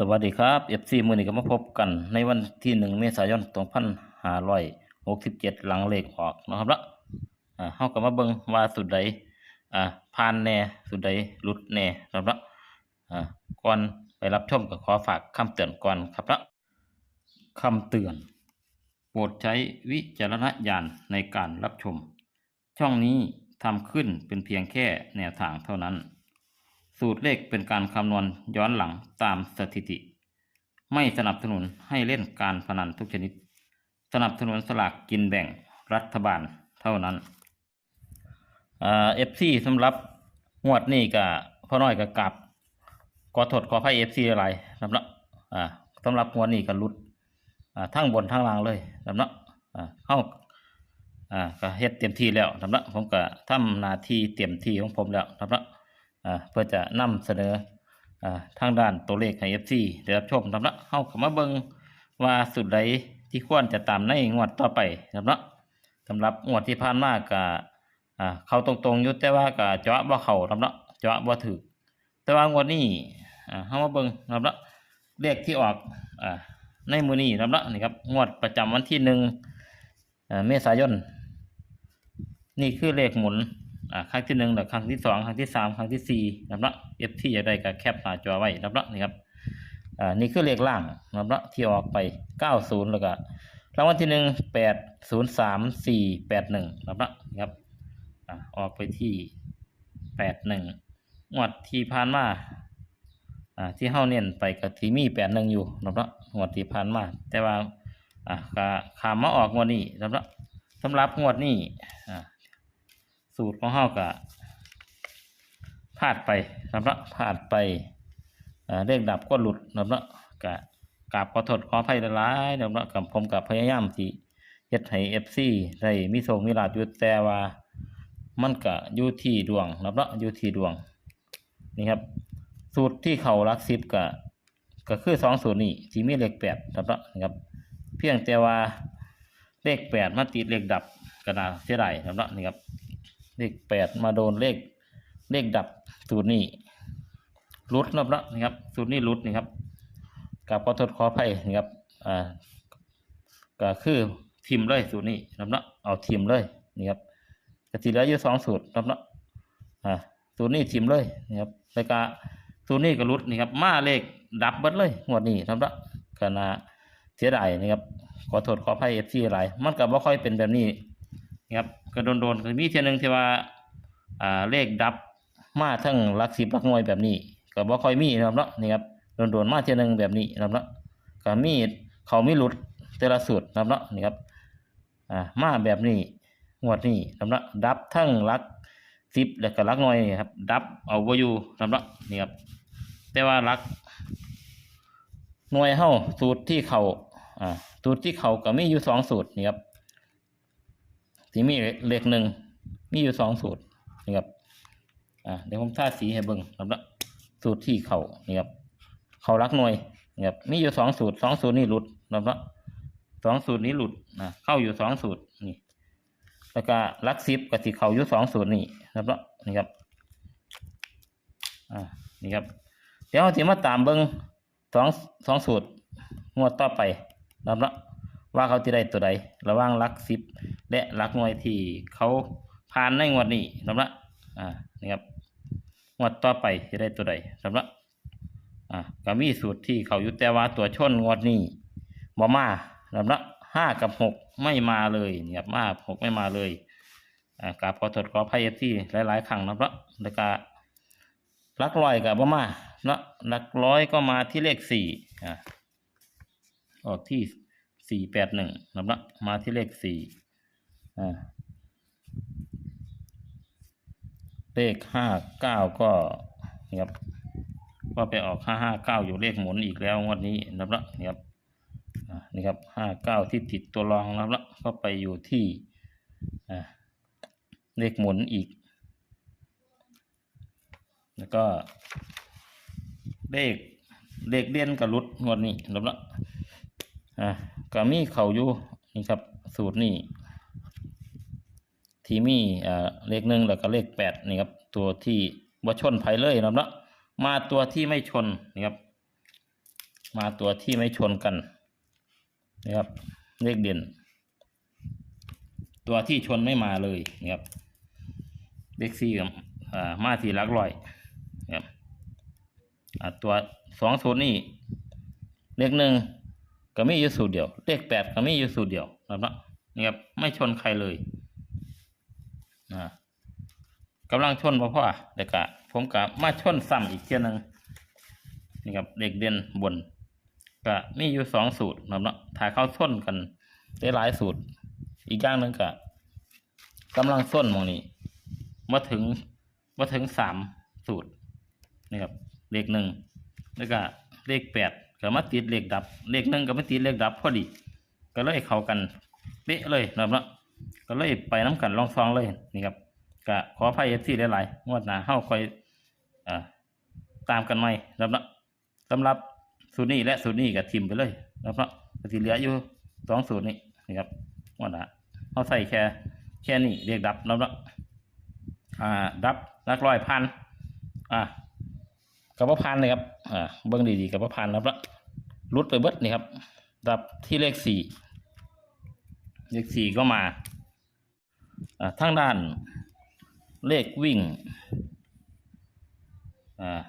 สวัสดีครับ FC มือนี้ก็มาพบกันในวันที่หนึ่งเมษายน2567หลังเลขออกนะครับละอ่าเฮาก็มาเบิ่งว่าสุดใดอ่าผ่านแน่สุดใดหลุดแน่ครับละอ่าก่อนไปรับชมก็ขอฝากคำเตือนก่อนครับละคำเตือน โปรดใช้วิจารณญาณในการรับชม ช่องนี้ทำขึ้นเป็นเพียงแค่แนวทางเท่านั้น สูตรเลขเป็นการคำนวณย้อนหลังตามสถิติ ไม่สนับสนุนให้เล่นการพนันทุกชนิด สนับสนุนสลากกินแบ่งรัฐบาลเท่านั้นเอฟซีสำหรับงวดนี้ก็พ่อน้อยก็กลับขอโทษขออภัยเอฟซีอะไรสำหรับอ่าสำหรับงวดนี้ก็หลุดอ่าทั้งบนทั้งล่างเลยสำหรับอ่าเข้าอ่าก็เฮ็ดเต็มที่แล้วสำหรับผมก็ทำนาทีเต็มที่ของผมแล้วสำหรับ เพื่อจะนำเสนอทางด้านตัวเลขให้ FC ได้รับชมครับเนาะเฮาก็มาเบิ่งว่าสุดใดที่ควรจะตามในงวดต่อไปครับเนาะสำหรับงวดที่ผ่านมาก็เข้าตรงๆอยู่แต่ว่าก็เจาะบ่เข้าครับเนาะเจาะบ่ถูกแต่ว่างวดนี้อ่าเฮามาเบิ่งครับเนาะเลขที่ออกอในมือนี้ครับเนาะนี่ครับงวดประจำวันที่หนึ่งเมษายนนี่คือเลขหมุน อ่าครั้งที่หนึ่งหรือครั้งที่สองครั้งที่สามครั้งที่สี่นะครับเนาะเอฟที่อยากได้ก็แคปหน้าจอไว้นะครับเนาะนี่ครับอ่านี่คือเลขล่างนะครับเนาะที่ออกไปเก้าศูนย์แล้วก็รางวัลที่หนึ่งแปดศูนย์สามสี่แปดหนึ่งนะครับเนาะนี่ครับอ่าออกไปที่แปดหนึ่งงวดที่ผ่านมาอ่าที่เฮาเน้นไปกับทีมีแปดหนึ่งอยู่นะครับเนาะงวดที่ผ่านมาแต่ว่าอ่าขามมาออกงวดนี้นะครับเนาะสำหรับงวดนี้อ่า สูตรของเฮาก็พลาดไปนับเนาะพลาดไปเลขดับก็หลุดนับเนาะกะกราบขอโทษขออภัยหลายๆนะครับเนาะกับผมกับพยายามที่เฮ็ดให้ FC ได้มีโชคมีลาภอยู่แต่ว่ามันก็อยู่ที่ดวงนับเนาะอยู่ที่ดวงนี่ครับ สูตรที่เขาหลักสิบก็ก็คือสองสูตรนี้ที่มีเลขแปดนับเนาะนะครับ เพียงแต่ว่าเลขแปดมาติดเลขดับก็น่าเสียดายนะครับเนาะนี่ครับ เลขแปดมาโดนเลขเลขดับสูตรนี้รุดนับละนะครับ สูตรนี้รุดนี่ครับกับขอโทษขออภัยนะครับอ่าก็คือทิมเลยสูตรนี้นับละเอาทิมเลยนี่ครับกติเหลืออยู่สองสูตรนับละอ่าสูตรนี้ทิมเลยนะครับแล้วก็สูตรนี้ก็รุดนี่ครับมาเลขดับเบิดเลยงวดนี้นับละก็น่าเสียดายนะครับขอโทษขออภัยเอฟซีหลายมันก็บ่ค่อยเป็นแบบนี้ ครับก็โดนๆก็มีเทียหนึงที่ว่าอ่าเลขดับมาทั้งลักสิบลักหน่วยแบบนี้ ก็บ่ค่อยมีนะครับเนาะนี่ครับโดนๆมาเทียหนึงแบบนี้นะครับเนาะก็มีเขามีหลุดแต่ละสูตรนะครับเนาะนี่ครับอ่ามาแบบนี้งวดนี้นะครับเนาะดับทั้งลักสิบแล้วก็ลักหน่วยนี่ครับดับเอาบ่อยู่นะครับเนาะนี่ครับแต่ว่าลักหน่วยเฮาสูตรที่เขาอ่าสูตรที่เขาก็มีอยู่สองสูตรนี่ครับ ที่มีเลขหนึ่งมีอยู่สองสูตรนี่ครับอ่าเดี๋ยวผมทาสีให้เบิ่งครับละสูตรที่เขานี่ครับเขารักหน่วยนี่ครับมีอยู่สองสูตรสองสูตรนี่หลุดครับละสองสูตรนี้หลุดนะเข้าอยู่สองสูตรนี่แล้วก็ลักซิบกับที่เขาอยู่สองสูตรนี่ครับละนี่ครับอ่านี่ครับ เดี๋ยวเราจะมาตามเบิ่งสองสองสูตรงวดต่อไปนะครับละ ว่าเขาจะได้ตัวใด ระหว่างลักสิบและลักหน่วยที่เขาผ่านในงวดนี้นะครับอ่านี่ครับงวดต่อไปจะได้ตัวใดนะครับอ่าก็มีสูตรที่เขาอยู่แต่ว่าตัวชนงวดนี้บ่มานะครับห้ากับหกไม่มาเลยนี่ครับมาหกไม่มาเลยอ่ากราบขอโทษขออภัยที่หลายๆครั้งนะครับแล้วก็ลักร้อยกับบ่มาเนาะลักร้อยก็มาที่เลขสี่อ่าออกที่ สี่แปดหนึ่งนะครับเนาะมาที่เลขสี่เลขห้าเก้าก็นี่ครับก็ไปออกห้าห้าเก้าอยู่เลขหมุนอีกแล้วงวดนี้นะครับนาะนี่ครับนี่ครับห้าเก้าที่ติดตัวรองนะครับเนาะก็ไปอยู่ที่เลขหมุนอีก แล้วก็เลขเลขเด่นกับรุดงวดนี้รับ ละอ่าก็มีเขาอยู่นี่ครับสูตรนี่ที่มีอ่าเลขหนึ่งแล้วก็เลขแปดนี่ครับตัวที่บ่ชนไผเลยนะครับละมาตัวที่ไม่ชนนี่ครับ มาตัวที่ไม่ชนกันนะครับเลขเด่น ตัวที่ชนไม่มาเลยนะครับเลขสี่กับมาที่ลักร้อยนะครับตัวสองศูนย์นี่เลขหนึ่ง ก็มีอยู่สูตรเดียว เลขแปดก็มีอยู่สูตรเดียวนะครับนี่ครับไม่ชนใครเลยนะกำลังชนพ่อพ่อแต่กะผมกะมาชนซ้ำอีกเทียนึงนี่ครับเลขเด่นบนก็มีอยู่สองสูตรนะครับเนาะถ้าเข้าส้นกันได้หลายสูตร อีกอย่างหนึ่งก็กำลังส้นมองนี้มาถึงมาถึงสามสูตรนี่ครับเลขหนึ่งแล้วก็เลขแปด ก็มาติดเลขดับ เลขหนึ่งก็มาติดเลขดับพอดี ก็เลยเข้ากันเป๊ะเลยนะครับเนาะก็เลยไปน้กันลองซองเลยนี่ครับก็ขออภัยเอฟซีหลายๆงวดหน้าเฮาคอยอ่าตามกันไหมนะครับเนาะสำหรับสูตรนี้และสูตรนี้ก็ทิมไปเลยแล้วก็ที่เหลืออยู่สองสูตรนี้นะครับงว่านะเขาใส่แค่แค่นี้เรียกดับแล้วละอ่าดับลักร้อยพันอ่า กับว่าพันเลยครับ อ่า เบิ้องดีๆกับว่าพันแล้วละรุดไปเบิดนี่ครับ ดับที่เลขสี่เลขสี่ก็มา อ่าทางด้าน เลขวิ่ง อ่า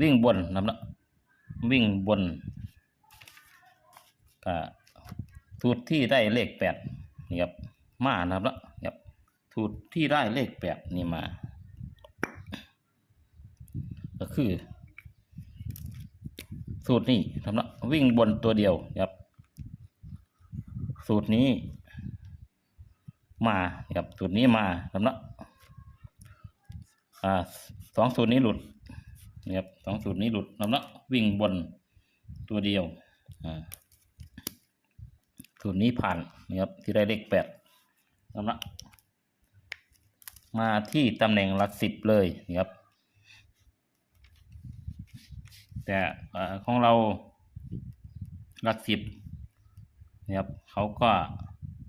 วิ่งบนนะครับเนาะวิ่งบนก็สูตรที่ได้เลขแปดนี่ครับ มานะครับแล้วครับสูตรที่ได้เลขแปดนี่มา ก็คือ สูตรนี้ครับวิ่งบนตัวเดียวครับ สูตรนี้ มาครับสูตรนี้มาครับแล้วอ่าสองสูตรนี้หลุดนะครับสองสูตรนี้หลุดนำละวิ่งบนตัวเดียวอ่าสูตรนี้ผ่านนะครับที่ได้เลขแปดนำละมาที่ตำแหน่งหลักสิบเลยนะครับ แต่อ่าของเราหลักสิบนะครับเขาก็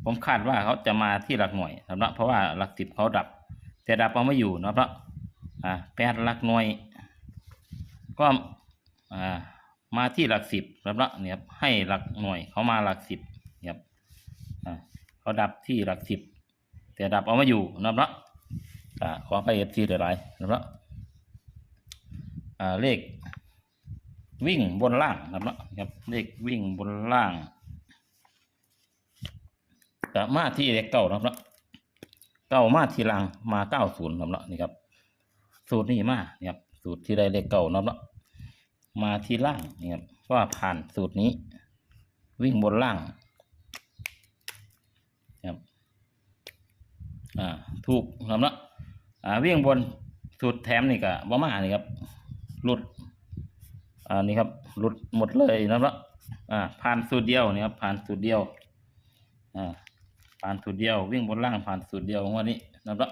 ผมคาดว่าเขาจะมาที่หลักหน่วยนะครับเพราะว่าหลักสิบเขาดับ แต่ดับเอาไม่อยู่นะครับอ่าแปดหลักหน่วย ก็อ่ามาที่หลักสิบแล้วละเนี่ยครับให้หลักหน่วยเขามาหลักสิบเนี่ยครับอ่าเขาดับที่หลักสิบแต่ดับเอาไมาอยู่นะครับละอ่าขอไปเอฟซีหลายๆนะครับอ่าเลข วิ่งบนล่างครับละครับเลขวิ่งบนล่างก็มาที่เลขเก้านะครับละเก้ามาที่ล่างมาเก้าศูนย์ครับละนี่ครับ สูตรนี้มาเนี่ยครับ สูตรที่ได้เลขเก่าเนาะเนาะมาที่ล่างเนี่ยครับว่าผ่านสูตรนี้ วิ่งบนล่างครับอ่าถูกครับเนาะอ่าวิ่งบนสูตรแถมนี่ก็บ่มานี่ครับหลุด อ่านี่ครับหลุดหมดเลยนะครับอ่าผ่านสูตรเดียวนี่ครับผ่านสูตรเดียวอ่าผ่านสูตรเดียว วิ่งบนล่างผ่านสูตรเดียววันนี้นะครับ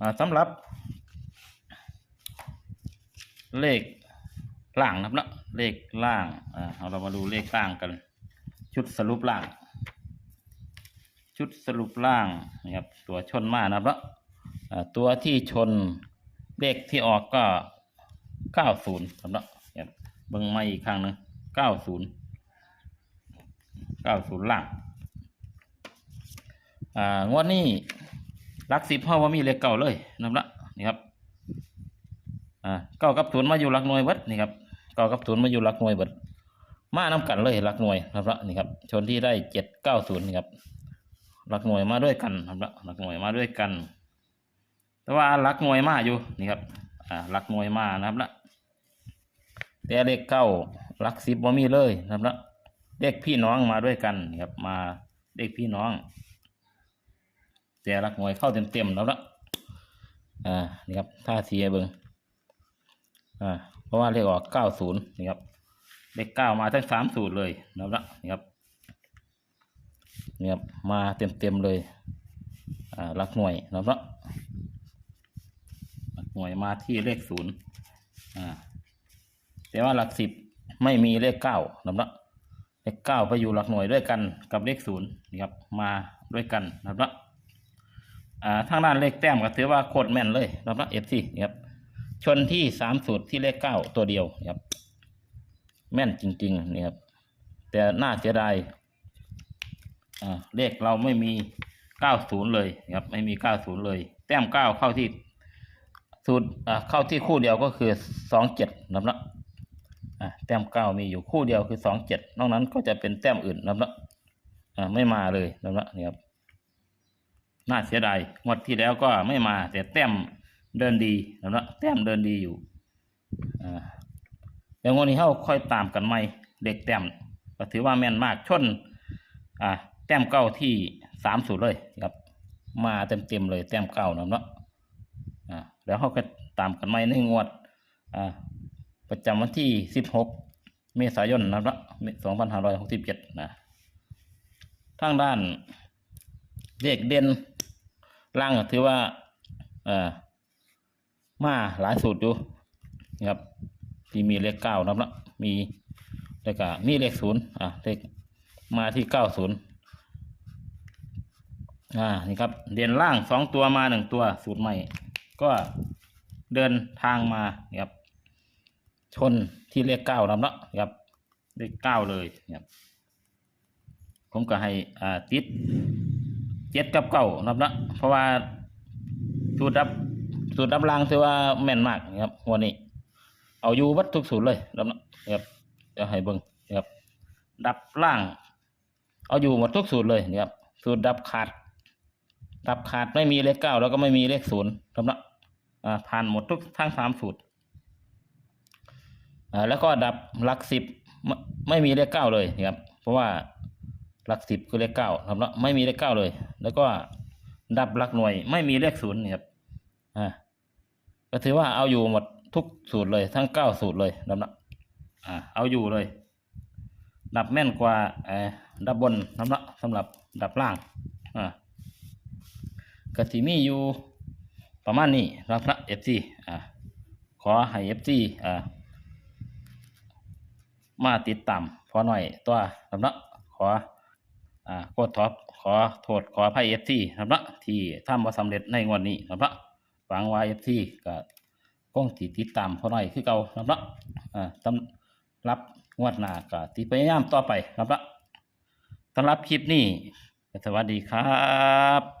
อ่าสำหรับ เลขล่างนะครับเนะเลขล่างอ่าเรามาดูเลขล่างกัน ชุดสรุปล่าง ชุดสรุปล่างนะครับตัวชนมานะครับนะอ่าตัวที่ชนเลขที่ออกก็ เก้าศูนย์ครับเนะครับเบิ่งมาอีกครั้งหนึ่งเก้าศูนย์เก้าศูนย์ล่างอ่างวดนี้หลักสิบเฮาว่ามีเลขเก่าเลยนำละนี่ครับอ่าเก้ากับศูนย์มาอยู่หลักหน่วยเบิดนี่ครับเก้ากับศูนย์มาอยู่หลักหน่วยเบิดมานํกันเลยหลักหน่วยนะครับละนี่ครับชนที่ได้เจ็ดเก้าศูนย์นี่ครับหลักหน่วยมาด้วยกันครับละหลักหน่วยมาด้วยกัน แต่ว่าหลักหน่วยมาอยู่นี่ครับอ่าหลักหน่วยมานะครับละ แต่เลขเก้าลักสิบว่ามีเลยนะครับละเลขพี่น้องมาด้วยกันนะครับมาเลขพี่น้อง แต่ลักหน่วยเข้าเต็มๆแล้วละอ่านี่ครับท่าเสียเบิงอ่าเพราะว่าเลขออกเก้าศูนย์นี่ครับเลขเก้ามาทั้งสามสูตรเลยแล้วละนี่ครับนี่ครับมาเต็มๆเลยอ่าลักหน่วยแล้วละหลักหน่วยมาที่เลขศูนย์อ่า แต่ว่าหลักสิบไม่มีเลขเก้าแล้วละเลขเก้าไปอยู่หลักหน่วยด้วยกันกับเลขศูนย์นี่ครับมาด้วยกันแล้วละอ่าทางด้านเลขแต้มก็ถือว่าโคตรแม่นเลยนะครับเอฟซีนี่ครับชนที่สามสูตรที่เลขเก้าตัวเดียวนะครับ แม่นจริงๆนี่ครับแต่น่าเสียดายอ่าเลขเราไม่มีเก้าศูนย์เลยนะครับไม่มีเก้าศูนย์เลย แต้มเก้าเข้าที่สูตรอ่าเข้าที่คู่เดียวก็คือสองเจ็ดนะครับ อ่าแต้มเก้ามีอยู่คู่เดียวคือสองเจ็ดนอกนั้นก็จะเป็นแต้มอื่นนะครับเนาะอ่าไม่มาเลยนะครับนาะนี่ครับน่าเสียดายงวดที่แล้วก็ไม่มา แต่แต้มเดินดีนะครับเนาะแต้มเดินดีอยู่อ่าแล้วงวดนี้เขาค่อยตามกันใหม่เด็กแต้มก็ถือว่าแม่นมากชนอ่าแต้มเก้าที่สามสูตรเลยครับ มาเต็มเต็มๆเลยแต้มเก้านะครับเนาะอ่าแล้วเขาก็ตามกันใหม่ในงวดอ่า ประจำวันที่ 16 เมษายนนะครับ2567 นะ ทางด้านเลขเด่นล่างก็ถือว่าเอ่อมาหลายสูตรอยู่นะครับที่มีเลขเก้านะครับ มีแล้วก็มีเลขศูนย์อ่าเลขมาที่เก้าศูนย์อ่านี่ครับ เด่นล่างสองตัวมาหนึ่งตัวสูตรใหม่ ก็เดินทางมานะครับ ชนที่เลขเก้านะครับเนาะครับเลขเก้าเลยนะครับผมก็ให้อ่าติดเจ็ดกับเก้านะครับเนาะเพราะว่าสูตรดับสูตรดับรางถือว่าแม่นมากนะครับวันนี้ เอาอยู่วัดทุกสูตรเลยนะครับเนาะครับเดี๋ยวให้เบิ่งครับ ดับล่าง เอาอยู่หมดทุกสูตรเลยนะครับสูตรดับขาด ดับขาดไม่มีเลขเก้าแล้วก็ไม่มีเลขศูนย์ครับเนาะอ่าผ่านหมดทุกทั้งสามสูตร แล้วก็ดับหลักสิบไม่มีเลขเก้าเลยนะครับ เพราะว่าหลักสิบคือเลขเก้าครับเนาะไม่มีเลขเก้าเลย แล้วก็ดับหลักหน่วย ไม่มีเลขศูนย์นะครับอ่าก็ถือว่าเอาอยู่หมดทุกสูตรเลยทั้งเก้าสูตรเลยครับเนาะอ่าเอาอยู่เลย ดับแม่นกว่าเออดับบนครับเนาะสำหรับดับล่างอ่าก็สิมีอยู่ประมาณนี้ครับนะ FC อ่าขอให้ FC อ่า มาติดตามพอหน่อยตัวครับเนาะขออ่าโคตรท็อปขอโทษขออภัย FC ครับเนาะที่ทำมาสำเร็จในงวดนี้ครับเนาะหวังว่า FC ก็คงสิดติดตามพอหน่อยคือเก่าครับเนาะอ่าสำรับงวดหน้าก็สิพยายามต่อไปครับเนาะสำหรับคลิปนี้สวัสดีครับ